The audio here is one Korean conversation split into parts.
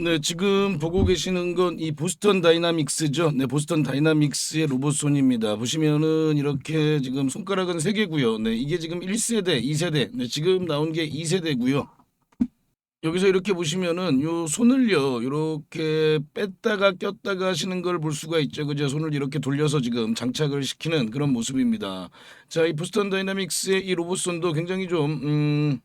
네, 지금 보고 계시는 건 이 보스턴 다이나믹스죠. 네, 보스턴 다이나믹스의 로봇손입니다. 보시면은 이렇게 지금 손가락은 세 개고요. 네, 이게 지금 1세대, 2세대. 네, 지금 나온 게 2세대고요. 여기서 이렇게 보시면은 요 손을요 이렇게 뺐다가 꼈다가 하시는 걸 볼 수가 있죠 그죠 손을 이렇게 돌려서 지금 장착을 시키는 그런 모습입니다 자 이 보스턴 다이나믹스의 이 로봇손도 굉장히 좀 음,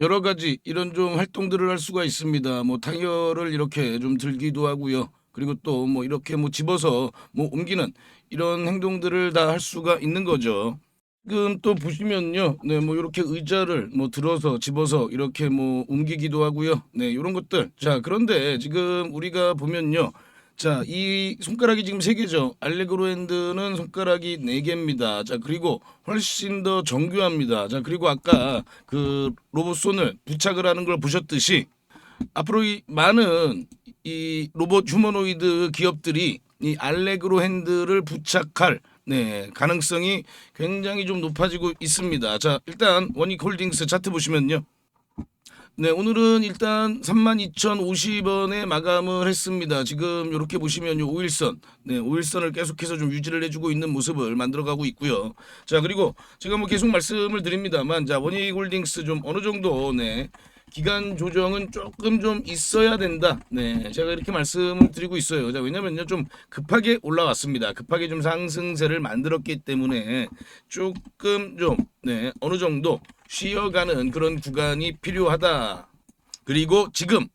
여러 가지 이런 좀 활동들을 할 수가 있습니다. 뭐 타이어를 이렇게 좀 들기도 하고요. 그리고 또 뭐 이렇게 뭐 집어서 뭐 옮기는 이런 행동들을 다 할 수가 있는 거죠. 지금 또 보시면요, 네, 뭐 이렇게 의자를 뭐 들어서 집어서 이렇게 뭐 옮기기도 하고요, 네, 이런 것들. 자, 그런데 지금 우리가 보면요, 자, 이 손가락이 지금 세 개죠. 알레그로 핸드는 손가락이 네 개입니다. 자, 그리고 훨씬 더 정교합니다. 자, 그리고 아까 그 로봇 손을 부착을 하는 걸 보셨듯이 앞으로 이 많은 이 로봇 휴머노이드 기업들이 이 알레그로 핸드를 부착할 네, 가능성이 굉장히 좀 높아지고 있습니다. 자, 일단 원익 홀딩스 차트 보시면요. 네, 오늘은 일단 32,050원에 마감을 했습니다. 지금 이렇게 보시면 요. 5일선. 네, 5일선을 계속해서 좀 유지를 해주고 있는 모습을 만들어가고 있고요. 자, 그리고 제가 뭐 계속 말씀을 드립니다만, 자, 원익 홀딩스 좀 어느 정도, 네, 기간 조정은 조금 좀 있어야 된다. 네, 제가 이렇게 말씀을 드리고 있어요. 자, 왜냐면요, 좀 급하게 올라왔습니다. 급하게 좀 상승세를 만들었기 때문에 조금 좀, 네, 어느 정도 쉬어가는 그런 구간이 필요하다. 그리고 지금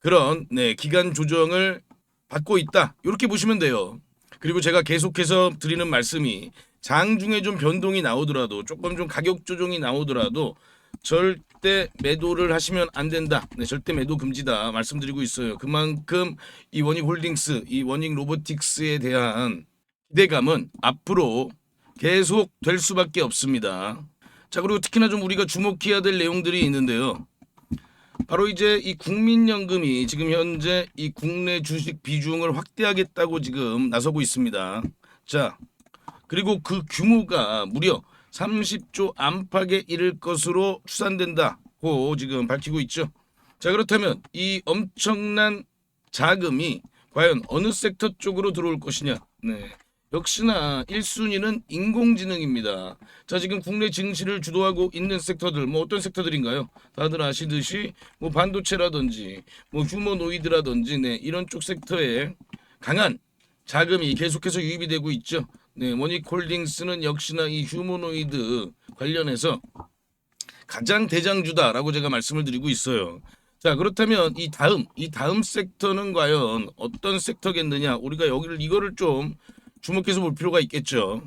그런, 네, 기간 조정을 받고 있다. 이렇게 보시면 돼요. 그리고 제가 계속해서 드리는 말씀이 장중에 좀 변동이 나오더라도 조금 좀 가격 조정이 나오더라도 절대 매도를 하시면 안 된다. 네, 절대 매도 금지다. 말씀드리고 있어요. 그만큼 이 원익 홀딩스, 이 원익 로보틱스에 대한 기대감은 앞으로 계속 될 수밖에 없습니다. 자, 그리고 특히나 좀 우리가 주목해야 될 내용들이 있는데요. 바로 이제 이 국민연금이 지금 현재 이 국내 주식 비중을 확대하겠다고 지금 나서고 있습니다. 자, 그리고 그 규모가 무려 30조 안팎에 이를 것으로 추산된다고 지금 밝히고 있죠. 자 그렇다면 이 엄청난 자금이 과연 어느 섹터 쪽으로 들어올 것이냐? 네. 역시나 1순위는 인공지능입니다. 자, 지금 국내 증시를 주도하고 있는 섹터들, 뭐 어떤 섹터들인가요? 다들 아시듯이 뭐 반도체라든지 뭐 휴머노이드라든지 네, 이런 쪽 섹터에 강한 자금이 계속해서 유입이 되고 있죠. 네, 모니콜딩스는 역시나 이 휴머노이드 관련해서 가장 대장주다라고 제가 말씀을 드리고 있어요. 자, 그렇다면 이 다음 이 다음 섹터는 과연 어떤 섹터겠느냐? 우리가 여기를 이거를 좀 주목해서 볼 필요가 있겠죠.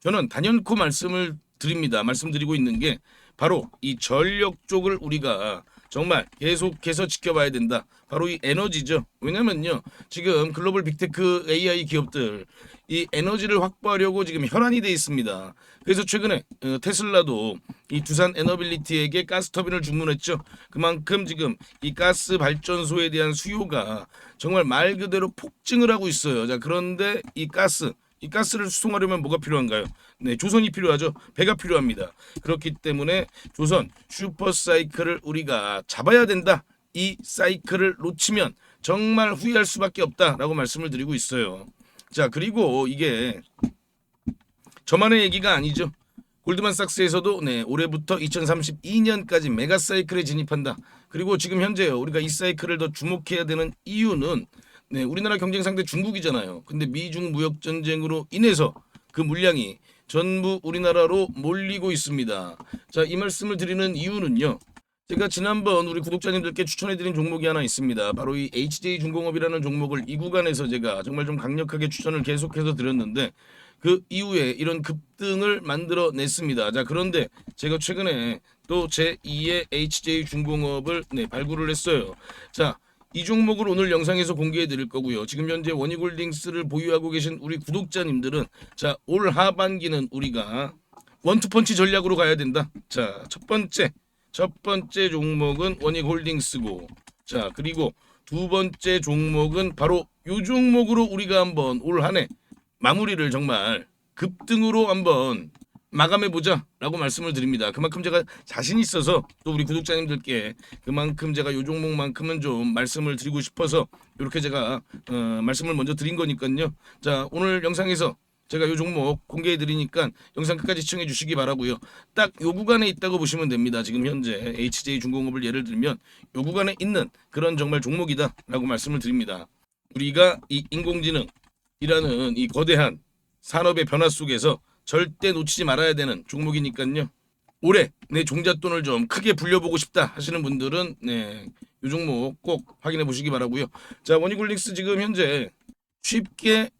저는 단연코 말씀을 드립니다. 말씀드리고 있는 게 바로 이 전력 쪽을 우리가 정말 계속해서 지켜봐야 된다. 바로 이 에너지죠. 왜냐면요. 지금 글로벌 빅테크 AI 기업들 이 에너지를 확보하려고 지금 혈안이 돼 있습니다. 그래서 최근에 어, 테슬라도 이 두산 에너빌리티에게 가스 터빈을 주문했죠. 그만큼 지금 이 가스 발전소에 대한 수요가 정말 말 그대로 폭증을 하고 있어요. 자, 그런데 이 가스 이 가스를 수송하려면 뭐가 필요한가요? 네, 조선이 필요하죠. 배가 필요합니다. 그렇기 때문에 조선 슈퍼 사이클을 우리가 잡아야 된다. 이 사이클을 놓치면 정말 후회할 수밖에 없다라고 말씀을 드리고 있어요. 자, 그리고 이게 저만의 얘기가 아니죠. 골드만삭스에서도 네, 올해부터 2032년까지 메가 사이클에 진입한다. 그리고 지금 현재요. 우리가 이 사이클을 더 주목해야 되는 이유는 네, 우리나라 경쟁 상대 중국이잖아요. 근데 미중 무역 전쟁으로 인해서 그 물량이 전부 우리나라로 몰리고 있습니다. 자, 이 말씀을 드리는 이유는요. 제가 지난번 우리 구독자님들께 추천해드린 종목이 하나 있습니다. 바로 이 HJ 중공업이라는 종목을 이 구간에서 제가 정말 좀 강력하게 추천을 계속해서 드렸는데 그 이후에 이런 급등을 만들어냈습니다. 자 그런데 제가 최근에 또 제 2의 HJ 중공업을 네, 발굴을 했어요. 자. 이 종목을 오늘 영상에서 공개해 드릴 거고요. 지금 현재 원익홀딩스를 보유하고 계신 우리 구독자님들은 자, 올 하반기는 우리가 원투펀치 전략으로 가야 된다. 자, 첫 번째 첫 번째 종목은 원익홀딩스고 자 그리고 두 번째 종목은 바로 요 종목으로 우리가 한번 올 한해 마무리를 정말 급등으로 한번 마감해 보자라고 말씀을 드립니다. 그만큼 제가 자신 있어서 또 우리 구독자님들께 그만큼 제가 요 종목만큼은 좀 말씀을 드리고 싶어서 이렇게 제가 어, 말씀을 먼저 드린 거니까요. 자 오늘 영상에서 제가 요 종목 공개해 드리니까 영상 끝까지 시청해 주시기 바라고요. 딱 요 구간에 있다고 보시면 됩니다. 지금 현재 HJ 중공업을 예를 들면 요 구간에 있는 그런 정말 종목이다라고 말씀을 드립니다. 우리가 이 인공지능이라는 이 거대한 산업의 변화 속에서 절대 놓치지 말아야 되는 종목이니까요. 올해 내 종잣돈을 좀 크게 불려보고 싶다 하시는 분들은 네, 이 종목 꼭 확인해 보시기 바라고요. 자, 원이굴릭스 지금 현재 쉽게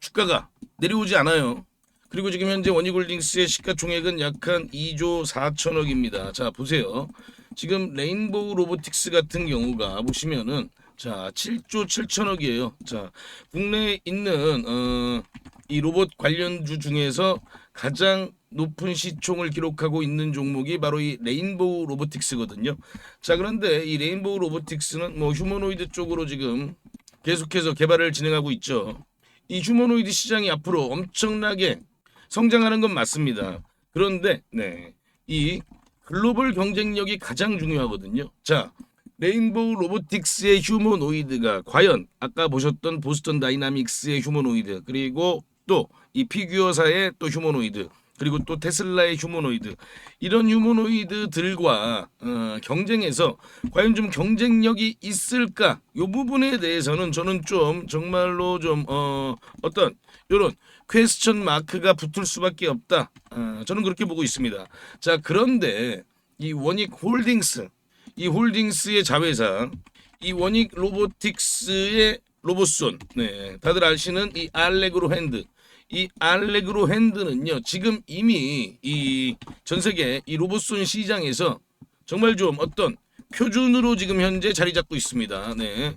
주가가 내려오지 않아요. 그리고 지금 현재 원이굴링스의 시가총액은 약 한 2조 4천억입니다. 자 보세요. 지금 레인보우 로보틱스 같은 경우가 보시면은 자 7조 7천억이에요. 자 국내에 있는 어, 이 로봇 관련주 중에서 가장 높은 시총을 기록하고 있는 종목이 바로 이 레인보우 로보틱스거든요. 자 그런데 이 레인보우 로보틱스는 뭐 휴머노이드 쪽으로 지금 계속해서 개발을 진행하고 있죠. 이 휴머노이드 시장이 앞으로 엄청나게 성장하는 건 맞습니다. 그런데 네, 이 글로벌 경쟁력이 가장 중요하거든요. 자, 레인보우 로보틱스의 휴머노이드가 과연 아까 보셨던 보스턴 다이나믹스의 휴머노이드 그리고 또 이 피규어사의 또 휴머노이드 그리고 또 테슬라의 휴머노이드 이런 휴머노이드들과 어, 경쟁해서 과연 좀 경쟁력이 있을까? 이 부분에 대해서는 저는 좀 정말로 좀 어, 어떤 이런 퀘스천 마크가 붙을 수밖에 없다. 어, 저는 그렇게 보고 있습니다. 자 그런데 이 원익 홀딩스 이 홀딩스의 자회사 이 원익 로보틱스의 로봇손 네 다들 아시는 이 알레그로 핸드 이 알레그로 핸드는요 지금 이미 이 전 세계 이 로봇손 시장에서 정말 좀 어떤 표준으로 지금 현재 자리 잡고 있습니다. 네.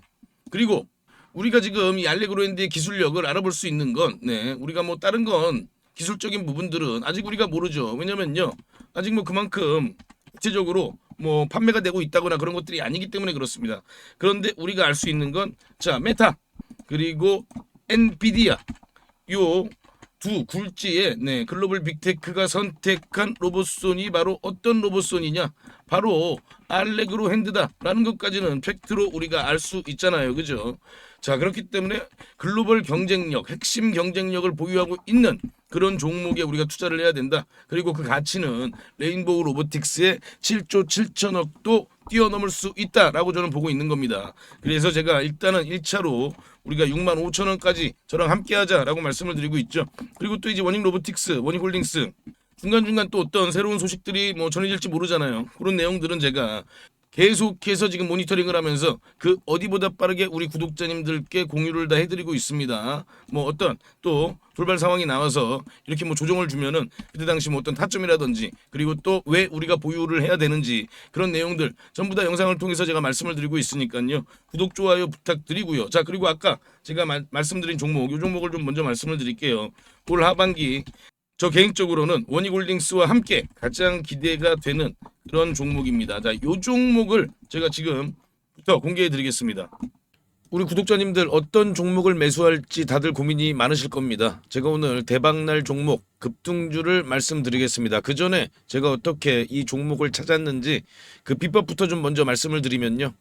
그리고 우리가 지금 이 알레그로 핸드의 기술력을 알아볼 수 있는 건 네. 우리가 뭐 다른 건 기술적인 부분들은 아직 우리가 모르죠. 왜냐면요. 아직 뭐 그만큼 구체적으로 뭐 판매가 되고 있다거나 그런 것들이 아니기 때문에 그렇습니다. 그런데 우리가 알 수 있는 건 자, 메타 그리고 엔비디아 요 두 굴지의 네, 글로벌 빅테크가 선택한 로봇손이 바로 어떤 로봇손이냐? 바로 알레그로 핸드다라는 것까지는 팩트로 우리가 알 수 있잖아요. 그죠? 자, 그렇기 때문에 글로벌 경쟁력, 핵심 경쟁력을 보유하고 있는 그런 종목에 우리가 투자를 해야 된다. 그리고 그 가치는 레인보우 로보틱스의 7조 7천억도 뛰어넘을 수 있다라고 저는 보고 있는 겁니다. 그래서 제가 일단은 1차로 우리가 6만 5천 원까지 저랑 함께 하자라고 말씀을 드리고 있죠. 그리고 또 이제 원익 로보틱스, 원익 홀딩스 중간중간 또 어떤 새로운 소식들이 뭐 전해질지 모르잖아요. 그런 내용들은 제가 계속해서 지금 모니터링을 하면서 그 어디보다 빠르게 우리 구독자님들께 공유를 다 해드리고 있습니다. 뭐 어떤 또 돌발 상황이 나와서 이렇게 뭐 조정을 주면은 그때 당시 뭐 어떤 타점이라든지 그리고 또 왜 우리가 보유를 해야 되는지 그런 내용들 전부 다 영상을 통해서 제가 말씀을 드리고 있으니까요. 구독 좋아요 부탁드리고요. 자 그리고 아까 제가 말, 말씀드린 종목 이 종목을 좀 먼저 말씀을 드릴게요. 올 하반기 저 개인적으로는 원익홀딩스와 함께 가장 기대가 되는 그런 종목입니다. 자, 요 종목을 제가 지금부터 공개해 드리겠습니다. 우리 구독자님들 어떤 종목을 매수할지 다들 고민이 많으실 겁니다. 제가 오늘 대박날 종목 급등주를 말씀드리겠습니다. 그 전에 제가 어떻게 이 종목을 찾았는지 그 비법부터 좀 먼저 말씀을 드리면요.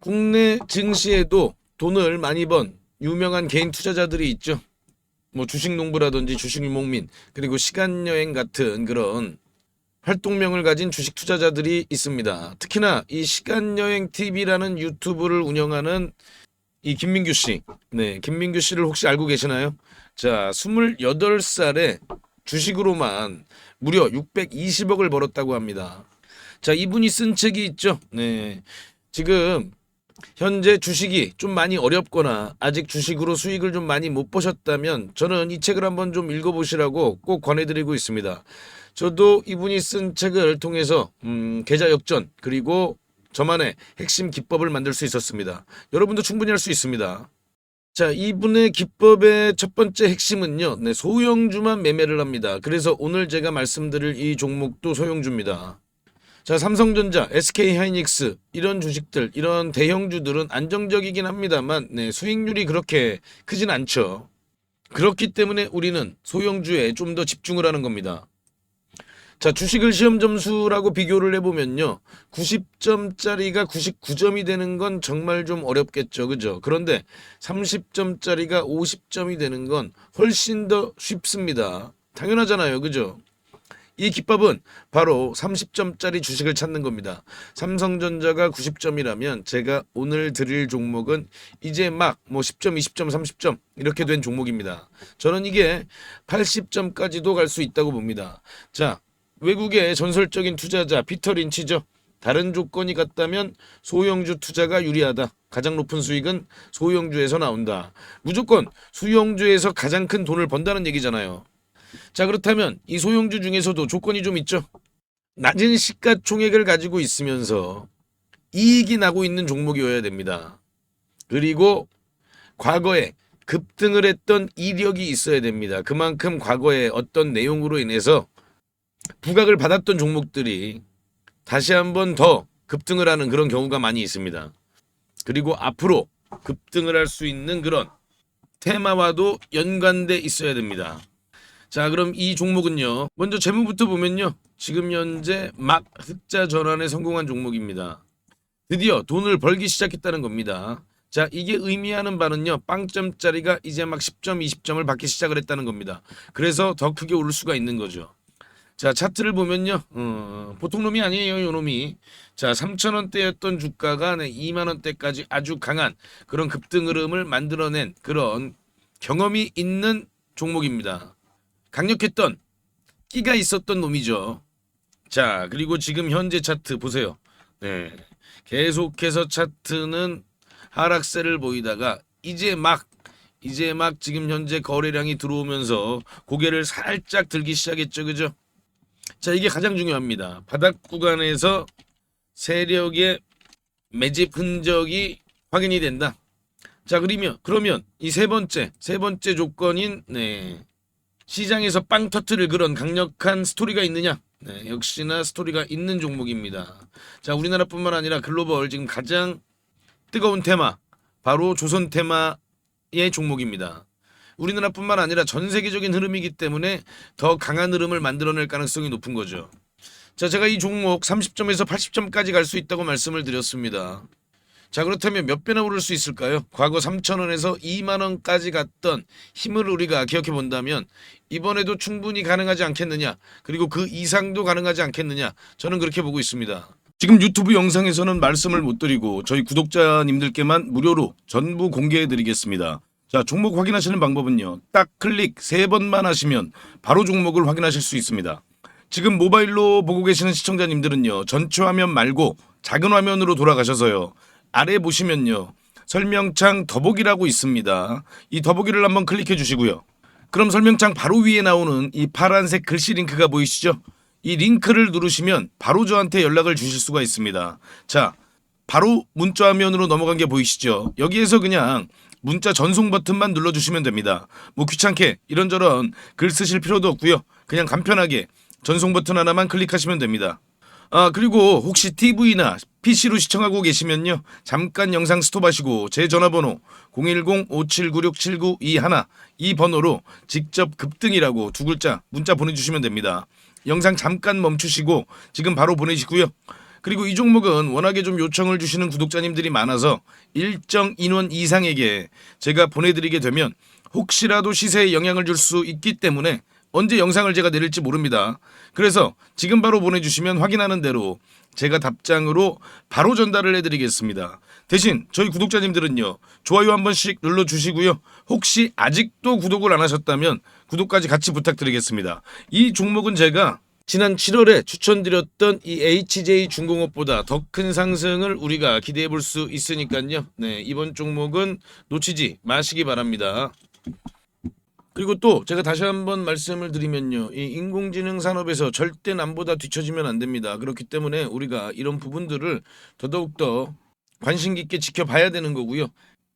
국내 증시에도 돈을 많이 번 유명한 개인 투자자들이 있죠. 뭐 주식 농부라든지 주식 유목민 그리고 시간 여행 같은 그런 활동명을 가진 주식 투자자들이 있습니다. 특히나 이 시간 여행 TV라는 유튜브를 운영하는 이 김민규 씨. 네, 김민규 씨를 혹시 알고 계시나요? 자, 28살에 주식으로만 무려 620억을 벌었다고 합니다. 자, 이분이 쓴 책이 있죠. 네. 지금 현재 주식이 좀 많이 어렵거나 아직 주식으로 수익을 좀 많이 못 보셨다면 저는 이 책을 한번 좀 읽어보시라고 꼭 권해드리고 있습니다. 저도 이분이 쓴 책을 통해서 음, 계좌 역전 그리고 저만의 핵심 기법을 만들 수 있었습니다. 여러분도 충분히 할 수 있습니다. 자, 이분의 기법의 첫 번째 핵심은요. 네, 소형주만 매매를 합니다. 그래서 오늘 제가 말씀드릴 이 종목도 소형주입니다. 자, 삼성전자, SK하이닉스 이런 주식들, 이런 대형주들은 안정적이긴 합니다만 네, 수익률이 그렇게 크진 않죠. 그렇기 때문에 우리는 소형주에 좀 더 집중을 하는 겁니다. 자, 주식을 시험 점수라고 비교를 해보면요. 90점짜리가 99점이 되는 건 정말 좀 어렵겠죠. 그죠? 그런데 30점짜리가 50점이 되는 건 훨씬 더 쉽습니다. 당연하잖아요. 그죠? 이 기법은 바로 30점짜리 주식을 찾는 겁니다. 삼성전자가 90점이라면 제가 오늘 드릴 종목은 이제 막 뭐 10점, 20점, 30점 이렇게 된 종목입니다. 저는 이게 80점까지도 갈 수 있다고 봅니다. 자, 외국의 전설적인 투자자 피터 린치죠. 다른 조건이 같다면 소형주 투자가 유리하다. 가장 높은 수익은 소형주에서 나온다. 무조건 수형주에서 가장 큰 돈을 번다는 얘기잖아요. 자 그렇다면 이 소형주 중에서도 조건이 좀 있죠. 낮은 시가총액을 가지고 있으면서 이익이 나고 있는 종목이어야 됩니다. 그리고 과거에 급등을 했던 이력이 있어야 됩니다. 그만큼 과거에 어떤 내용으로 인해서 부각을 받았던 종목들이 다시 한번 더 급등을 하는 그런 경우가 많이 있습니다. 그리고 앞으로 급등을 할 수 있는 그런 테마와도 연관돼 있어야 됩니다. 자, 그럼 이 종목은요. 먼저 재무부터 보면요. 지금 현재 막 흑자 전환에 성공한 종목입니다. 드디어 돈을 벌기 시작했다는 겁니다. 자, 이게 의미하는 바는요. 빵점짜리가 이제 막 10점, 20점을 받기 시작을 했다는 겁니다. 그래서 더 크게 오를 수가 있는 거죠. 자, 차트를 보면요. 어, 보통 놈이 아니에요, 요 놈이. 자, 3,000원대였던 주가가 네, 2만 원대까지 아주 강한 그런 급등 흐름을 만들어낸 그런 경험이 있는 종목입니다. 강력했던 끼가 있었던 놈이죠. 자, 그리고 지금 현재 차트 보세요. 네. 계속해서 차트는 하락세를 보이다가 이제 막 이제 막 지금 현재 거래량이 들어오면서 고개를 살짝 들기 시작했죠. 그죠? 자, 이게 가장 중요합니다. 바닥 구간에서 세력의 매집 흔적이 확인이 된다. 자, 그러면 그러면 이 세 번째 세 번째 조건인 네. 시장에서 빵 터트릴 그런 강력한 스토리가 있느냐? 네, 역시나 스토리가 있는 종목입니다. 자, 우리나라뿐만 아니라 글로벌 지금 가장 뜨거운 테마 바로 조선 테마의 종목입니다. 우리나라뿐만 아니라 전 세계적인 흐름이기 때문에 더 강한 흐름을 만들어낼 가능성이 높은 거죠. 자, 제가 이 종목 30점에서 80점까지 갈 수 있다고 말씀을 드렸습니다. 자, 그렇다면 몇 배나 오를 수 있을까요? 과거 3,000원에서 2만 원까지 갔던 힘을 우리가 기억해 본다면 이번에도 충분히 가능하지 않겠느냐? 그리고 그 이상도 가능하지 않겠느냐? 저는 그렇게 보고 있습니다. 지금 유튜브 영상에서는 말씀을 못 드리고 저희 구독자님들께만 무료로 전부 공개해 드리겠습니다. 자, 종목 확인하시는 방법은요. 딱 클릭 세 번만 하시면 바로 종목을 확인하실 수 있습니다. 지금 모바일로 보고 계시는 시청자님들은요. 전체 화면 말고 작은 화면으로 돌아가셔서요. 아래 보시면요. 설명창 더보기라고 있습니다. 이 더보기를 한번 클릭해 주시고요. 그럼 설명창 바로 위에 나오는 이 파란색 글씨 링크가 보이시죠? 이 링크를 누르시면 바로 저한테 연락을 주실 수가 있습니다. 자, 바로 문자 화면으로 넘어간 게 보이시죠? 여기에서 그냥 문자 전송 버튼만 눌러주시면 됩니다. 뭐 귀찮게 이런저런 글 쓰실 필요도 없고요. 그냥 간편하게 전송 버튼 하나만 클릭하시면 됩니다. 아 그리고 혹시 TV나 PC로 시청하고 계시면요 잠깐 영상 스톱하시고 제 전화번호 010-5796-7921 이 번호로 직접 급등이라고 두 글자 문자 보내주시면 됩니다. 영상 잠깐 멈추시고 지금 바로 보내시고요. 그리고 이 종목은 워낙에 좀 요청을 주시는 구독자님들이 많아서 일정 인원 이상에게 제가 보내드리게 되면 혹시라도 시세에 영향을 줄 수 있기 때문에 언제 영상을 제가 내릴지 모릅니다. 그래서 지금 바로 보내주시면 확인하는 대로 제가 답장으로 바로 전달을 해드리겠습니다. 대신 저희 구독자님들은요 좋아요 한 번씩 눌러주시고요. 혹시 아직도 구독을 안 하셨다면 구독까지 같이 부탁드리겠습니다. 이 종목은 제가 지난 7월에 추천드렸던 이 HJ 중공업보다 더 큰 상승을 우리가 기대해 볼 수 있으니까요. 네, 이번 종목은 놓치지 마시기 바랍니다. 그리고 또 제가 다시 한번 말씀을 드리면요. 이 인공지능 산업에서 절대 남보다 뒤처지면 안 됩니다. 그렇기 때문에 우리가 이런 부분들을 더더욱 더 관심 깊게 지켜봐야 되는 거고요.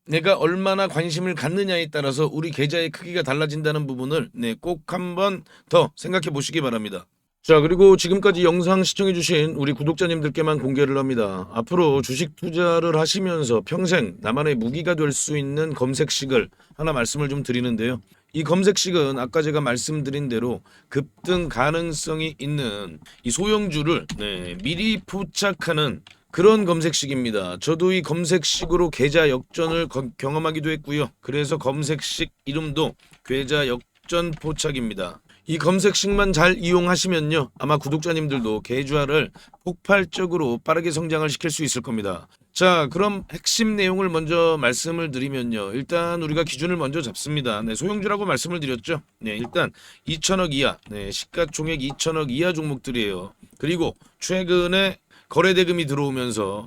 내가 얼마나 관심을 갖느냐에 따라서 우리 계좌의 크기가 달라진다는 부분을 네, 꼭 한번 더 생각해 보시기 바랍니다. 자, 그리고 지금까지 영상 시청해주신 우리 구독자님들께만 공개를 합니다. 앞으로 주식 투자를 하시면서 평생 나만의 무기가 될 수 있는 검색식을 하나 말씀을 좀 드리는데요. 이 검색식은 아까 제가 말씀드린 대로 급등 가능성이 있는 이 소형주를 네, 미리 포착하는 그런 검색식입니다. 저도 이 검색식으로 계좌 역전을 거- 경험하기도 했고요. 그래서 검색식 이름도 계좌 역전 포착입니다. 이 검색식만 잘 이용하시면요. 아마 구독자님들도 계좌를 폭발적으로 빠르게 성장을 시킬 수 있을 겁니다. 자, 그럼 핵심 내용을 먼저 말씀을 드리면요. 일단 우리가 기준을 먼저 잡습니다. 네, 소형주라고 말씀을 드렸죠. 네, 일단 2천억 이하, 네, 시가총액 2천억 이하 종목들이에요. 그리고 최근에 거래 대금이 들어오면서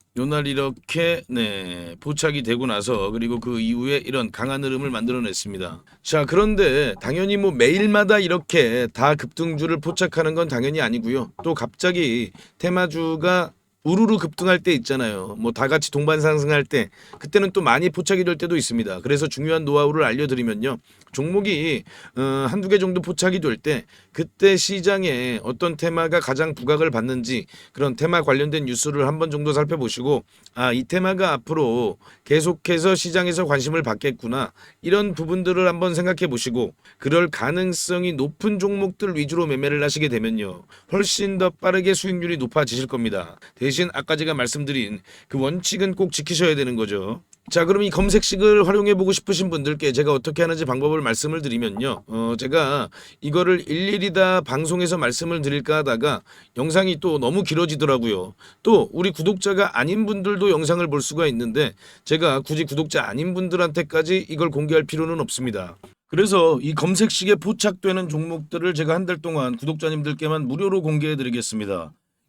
요날 이렇게 네, 포착이 되고 나서 그리고 그 이후에 이런 강한 흐름을 만들어냈습니다. 자, 그런데 당연히 뭐 매일마다 이렇게 다 급등주를 포착하는 건 당연히 아니고요. 또 갑자기 테마주가 우르르 급등할 때 있잖아요. 뭐 다 같이 동반 상승할 때 그때는 또 많이 포착이 될 때도 있습니다. 그래서 중요한 노하우를 알려드리면요. 종목이 어, 한두 개 정도 포착이 될 때 그때 시장에 어떤 테마가 가장 부각을 받는지 그런 테마 관련된 뉴스를 한 번 정도 살펴보시고 아 이 테마가 앞으로 계속해서 시장에서 관심을 받겠구나 이런 부분들을 한번 생각해 보시고 그럴 가능성이 높은 종목들 위주로 매매를 하시게 되면요 훨씬 더 빠르게 수익률이 높아지실 겁니다. 대신 아까 제가 말씀드린 그 원칙은 꼭 지키셔야 되는 거죠. 자, 그럼 이 검색식을 활용해 보고 싶으신 분들께 제가 어떻게 하는지 방법을 말씀을 드리면요. 어, 제가 이거를 일일이 다 방송에서 말씀을 드릴까 하다가 영상이 또 너무 길어지더라고요. 또 우리 구독자가 아닌 분들도 영상을 볼 수가 있는데 제가 굳이 구독자 아닌 분들한테까지 이걸 공개할 필요는 없습니다. 그래서 이 검색식에 포착되는 종목들을 제가 한 달 동안 구독자님들께만 무료로 공개해 드리겠습니다.